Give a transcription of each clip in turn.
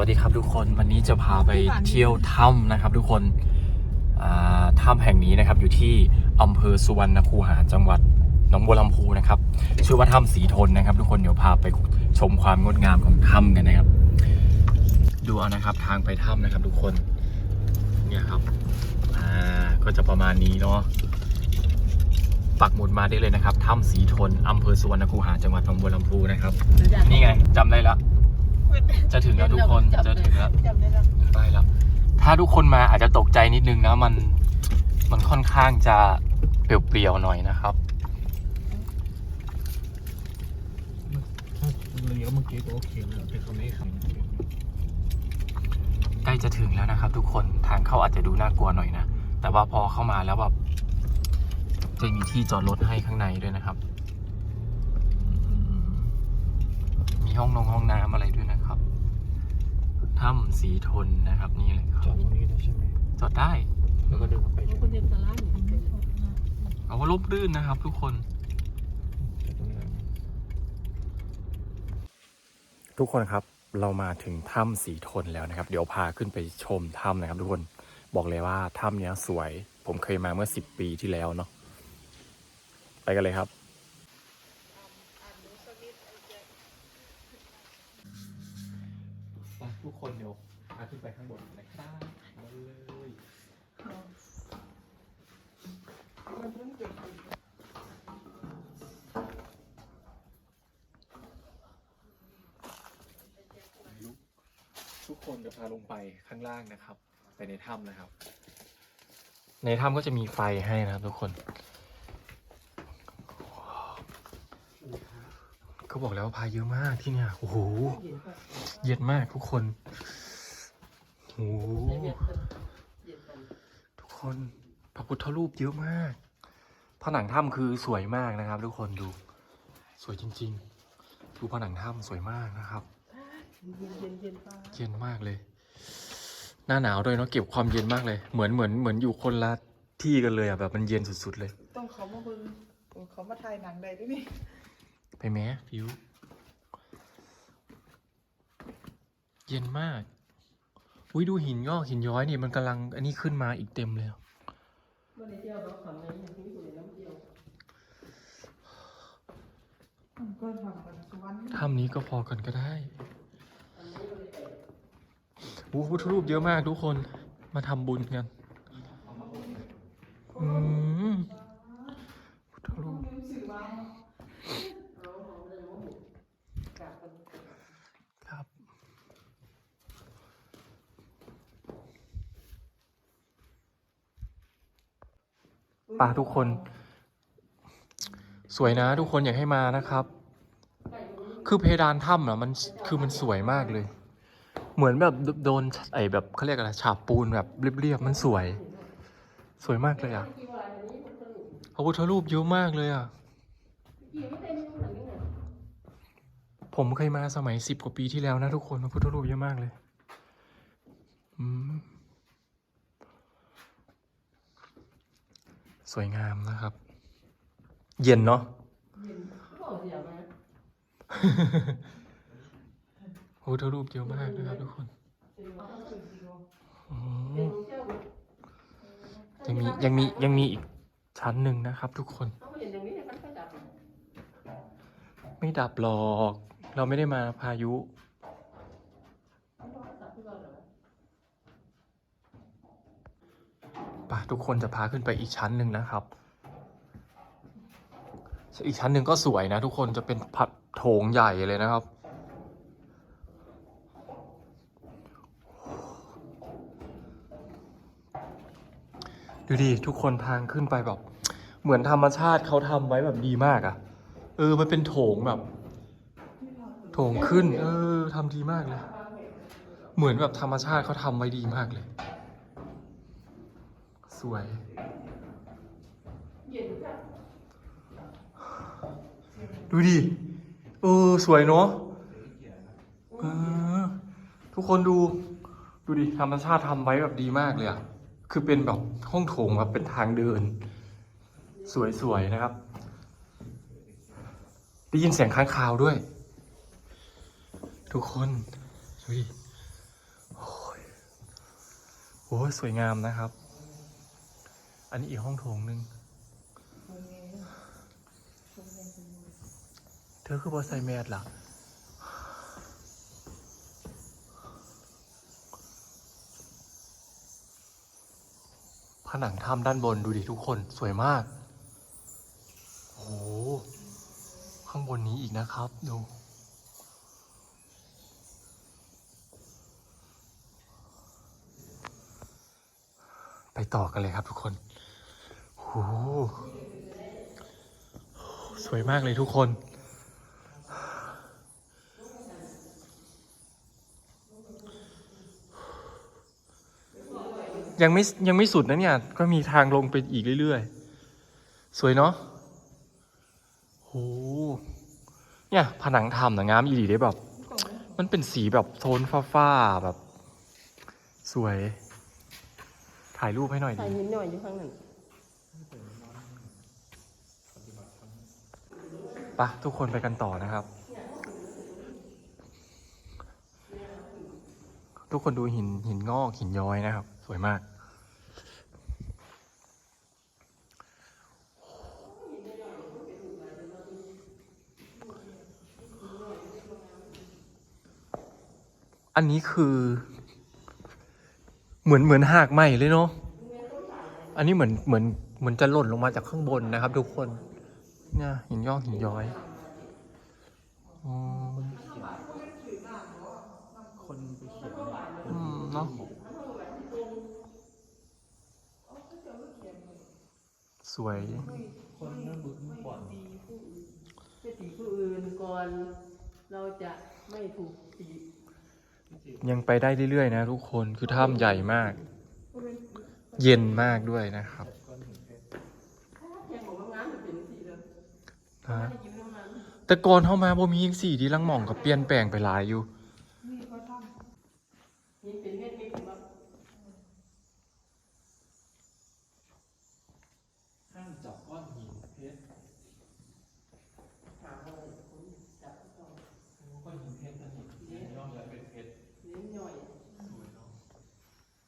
สวัสดีครับทุกคนวันนี้จะพาไปเที่ยวถ้ำนะครับ ทุกคนถ้ำแห่งนี้นะครับอยู่ที่อำเภอสุวรรณคูหาจังหวัดหนองบัวลำพูนะครับชื่อว่าถ้ำสีทนนะครับ ทุกคนเดี๋ยวพาไปชมความงดงามของถ้ำกันนะครับ ดูเอานะครับทางไปถ้ำนะครับ ทุกคนเนี่ยครับก็จะประมาณนี้เนาะปักหมุดมาได้เลยนะครับถ้ำสีทนอำเภอสุวรรณคูหาจังหวัดหนองบัวลำพูนะครับนี่ไงจำได้แล้ว จะถึงแล้วทุกคนจะถึงแล้วจำได้แล้วใกล้แล้ว ถ้าทุกคนมาอาจจะตกใจนิดนึงนะมันมันค่อนข้างจะเปลี่ยวๆหน่อยนะครับเลี้ยวเมื่อกี้ก็โอเคแล้วแต่เขาไม่ให้ขับใกล้จะถึงแล้วนะครับ ทุกคนทางเข้าอาจจะดูน่ากลัวหน่อยนะแต่ว่าพอเข้ามาแล้วแบบจะมีที่จอดรถให้ข้างในด้วยนะครับอืมมีห้องนงห้องน้ำอะไรด้วยนะครับ ถ้ำสีทนนะครับนี่เลยคจรัอบดตรงนี้ได้ใช่ไหมจอดได้ แล้วก็เดินเข้าไปเขาคนเดียวตะล่าอยู่เอาว่าลบรื่นนะครับทุกคนจอดตรงนี้ทุกคนครับเรามาถึงถ้ำสีทนแล้วนะครับ เดี๋ยวพาขึ้นไปชมถ้ำนะครับ ทุกคนบอกเลยว่าถ้ำเนี้ยสวย ผมเคยมาเมื่อสิบปีที่แล้วเนาะไปกันเลยครับ ทุก คนเดี๋ยวพาขึ้นไปข้างบนนะครับมาเลยทุกคนจะพาลงไปข้างล่างนะครับ ไปในถ้ำนะครับ ในถ้ำก็จะมีไฟให้นะครับทุกคนก็บอกแล้วว่าพาเยอะมากที่เนี่ย โอ้โห เย็นมากทุกคนโอ้โหทุกคนพระพุทธรูปเยอะมาก ผนังถ้ำคือสวยมากนะครับ ทุกคนดู สวยจริง ๆ ดูผนังถ้ำสวยมากนะครับเย็นเย็นเย็นป้าเย็นมากเลย หน้าหนาวด้วยเนาะเก็บความเย็นมากเลย เหมือนเหมือนเหมือนอยู่คนละที่กันเลยอะแบบมันเย็นสุดๆเลย ต้องเขามาเบิ่งเขามาถ่ายหนังใดด้วยนี่ไปแม้ฟิว เย็นมาก อุ้ยดูหินงอกหินย้อยนี่มันกำลังอันนี้ขึ้นมาอีกเต็มเลยอะวันนี้เที่ยวเราขับในอย่างที่สุดในน้ำเที่ยวก็ทำกันสวรรค์ถ้ำนี้ก็พอกันก็ได้โอ้พุทธรูปเยอะมากทุกคน มาทำบุญกัน อืมพุทธรูป ครับ ป่าทุกคน สวยนะ ทุกคนอยากให้มานะครับ คือเพดานถ้ำอะมันคือมันสวยมากเลย เหมือนแบบโดนไอแบบเขาเรียกอะไรฉาบปูนแบบเรียบๆมันสวย สวยมากเลยอะพระพุทธรูปเยอะมากเลยอะผมเคยมาสมัยสิบกว่าปีที่แล้วนะทุกคนพระพุทธรูปเยอะมากเลย อืม สวยงามนะครับ เย็นเนาะพระพุทธรูปเยอะมากนะครับทุกคนอืมยังมียังมียังมีอีกชั้นหนึ่งนะครับทุกคน ไม่ดับหรอก เราไม่ได้มาพายุ ปทุกคนจะพาขึ้นไปอีกชั้นหนึ่งนะครับ อีกชั้นหนึ่งก็สวยนะทุกคนจะเป็นผัดโถงใหญ่เลยนะครับ ดูดิทุกคนทางขึ้นไปแบบ เหมือนธรรมชาติเขาทำไว้แบบดีมากอะ่ะ เออ มันเป็นโถงแบบ โถงขึ้น เออทำดีมากเลย เหมือนแบบธรรมชาติเขาทำไว้ดีมากเลย สวย ดูดิเออสวยเนาะเออทุกคนดู ดูดิธรรมชาติทำไว้แบบดีมากเลยอะคือเป็นแบบห้องโถงแบบเป็นทางเดิน สวยๆนะครับ ได้ยินเสียงค้างคาวด้วย ทุกคนดูดิโอ้ยสวยงามนะครับ อันนี้อีกห้องโถงหนึ่งเธอคือบอใส่แมสล่ะผนังถ้ำด้านบนดูดิทุกคนสวยมาก โอ้โหข้างบนนี้อีกนะครับดูไปต่อกันเลยครับทุกคน โหสวยมากเลยทุกคน ยังไม่ยังไม่สุดนะเนี่ย ก็มีทางลงไปอีกเรื่อยๆ สวยเนาะโหเนี่ย ผนังถ้ำนะงามอีหลีได้แบบ มันเป็นสีแบบโทนฟ้าๆแบบ สวย ถ่ายรูปให้หน่อยใส่ดิหินหน่อยอยู่ข้างนั้น ปะทุกคนไปกันต่อนะครับ ทุกคนดูหินหินงอกหินย้อยนะครับ สวยมากอันนี้คือเหมือนเหมือนหากไหม่เลยเนาะ อันนี้เหมือนเหมือนเหมือนจะหล่นลงมาจากข้างบนนะครับ ทุกคน เนี่ยหินยอกหินย้อยอ๋อคนไปเขียนอืมเนาะสวยคนนั่งบึกเมื่อก่อนจะตีผู้อื่นก่อนเราจะไม่ถูกตียังไปได้เรื่อยๆนะทุกคนคือถ้ำใหญ่มาก เย็นมากด้วยนะครับ แค่บอกว่างานจะเป็นสีเลย ฮะไม่ได้ยิ้มน้ำมันแต่ก่อนเข้ามาบ่มียังสี่ดีลังหม่องกับเปลี่ยนแปลงไปหลายอยู่ นี่ก็ทำหินเป็นเม็ดเม็ดแบบห้ามจับก้อนหินเพชรถามอะไรคนจับต้องก้อนหินเพชรนั่นนี่ย่อมจะเป็นเพชรเลี้ยงหน่อยสวยเนาะ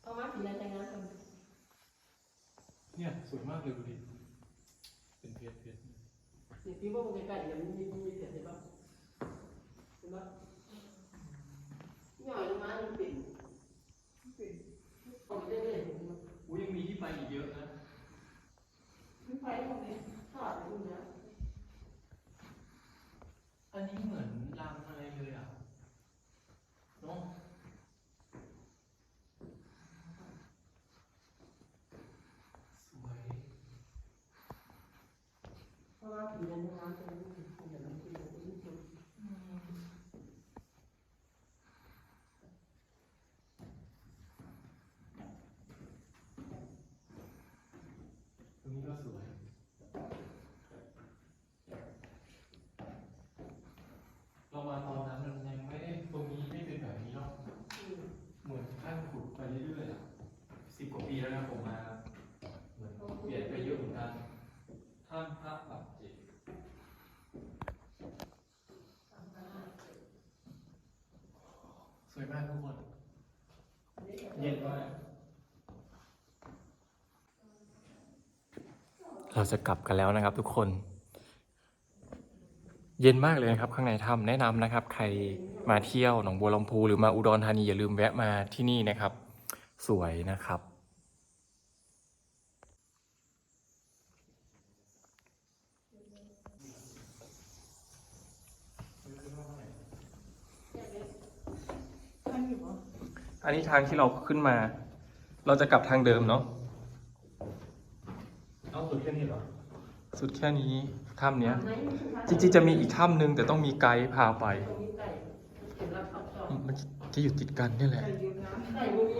เอามาผีอะไรงานกันเนี่ยสวยมากเลยดูดิ เป็นเพชรเพชร นี่พี่ว่ามันใกล้ๆเดี๋ยวมันมีมีเสียงเห็นปะเห็นปะหน่อยลงมามันเป็นเป็นเอาไปเรื่อยๆเห็นปะ อุ้ยยังมีที่ไปอีกเยอะนะ ขึ้นไปตรงนี้ขาดไปตรงนี้ อันนี้เหมือนรางอะไรเลยอะเนาะสวย เพราะว่า ผีในน้ำเป็นผีในน้ำเป็นผีในน้ำ ตรงนี้ก็สวย เรามาตอนนั้นมันยังไม่ได้ตรงนี้ไม่เป็นแบบนี้เนาะ เหมือนขั้นขุดไปเรื่อยๆอะสิบกว่าปีแล้วนะผมมา เหมือนเปลี่ยนไปเยอะเหมือนกันท่ามพระปัจเจกส วยมากทุกคน เย็นมากเราจะกลับกันแล้วนะครับ ทุกคน เย็นมากเลยนะครับ ข้างในถ้ำแนะนำนะครับ ใครมาเที่ยวหนองบัวลำพูหรือมาอุดรธานีอย่าลืมแวะมาที่นี่นะครับ สวยนะครับ ท่านอยู่ปะ อันนี้ทางที่เราขึ้นมา เราจะกลับทางเดิมเนาะเอาสุดแค่นี้เหรอ สุดแค่นี้ถ้ำเนี้ยไหนมีสุภาพจริงๆจะมีอีกถ้ำหนึ่งแต่ต้องมีไกด์พาไปตรงนี้ไก่เห็นรับขับจอดมันจะอยู่ติดกันนี่แหละ ไก่ยืม